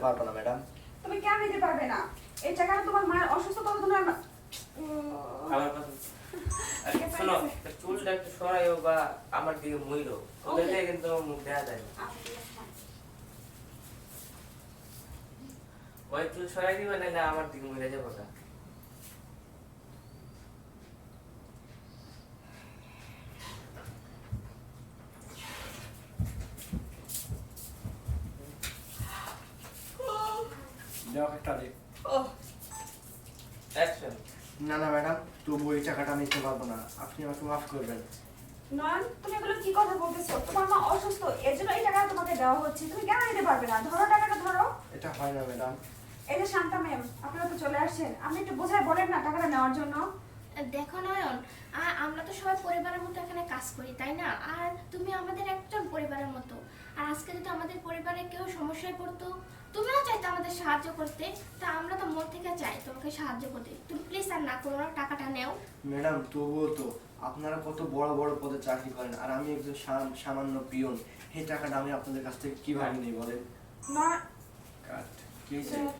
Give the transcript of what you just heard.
পারব না ম্যাডাম। তুমি কেন নিতে পারবে না? এই টাকাটা তোমার মায়ের অসুস্থতার জন্য তোমার মা- আমার কাছে শোনো। চুলটা একটু সরাইও বা আমার দিকে মুইলো ওদের. কিন্তু মুখ দেখা যায় না। আচ্ছা. ওই চুল সরাই দিবে না আমার দিকে মুইরে যাব না দেওয়া একটা দিক অ্যাকশন না না ম্যাডাম তবু এই টাকাটা আমি নিতে পারব না। আপনি আমাকে মাফ করবেন। নয়ন তুমি এগুলো কি কথা বলতেছো? তোমার মা অসুস্থ এর জন্য এই টাকাটা তোমাকে দেওয়া হচ্ছে। তুমি কেন নিতে পারবে না? ধরো টাকাটা ধরো। এটা হয় না ম্যাডাম। এই যে শান্তা ম্যাম আপনারা তো চলে আসছেন। আপনি একটু বোঝায় বলেন না টাকাটা নেওয়ার জন্য। দেখো নয়ন আমরা তো সবাই পরিবারের মতো এখানে কাজ করি তাই না? আর তুমি আমাদের একজন পরিবারের মতো। আর আজকে যদি আমাদের পরিবারে কেউ সমস্যায় পড়তো তুমিও আমাদের সাহায্য করতে তা আমরা তো মন থেকে চাই তোমাকে সাহায্য করতে। তুমি প্লিজ আর না করো না, টাকাটা নেও। ম্যাডাম তবুও তো আপনারা কত বড় বড় পদে চাকরি করেন আর আমি একজন সাম- সামান্য পিয়ন এই টাকাটা আমি আপনাদের কাছ থেকে কীভাবে নিই বলেন? না। কাট কি?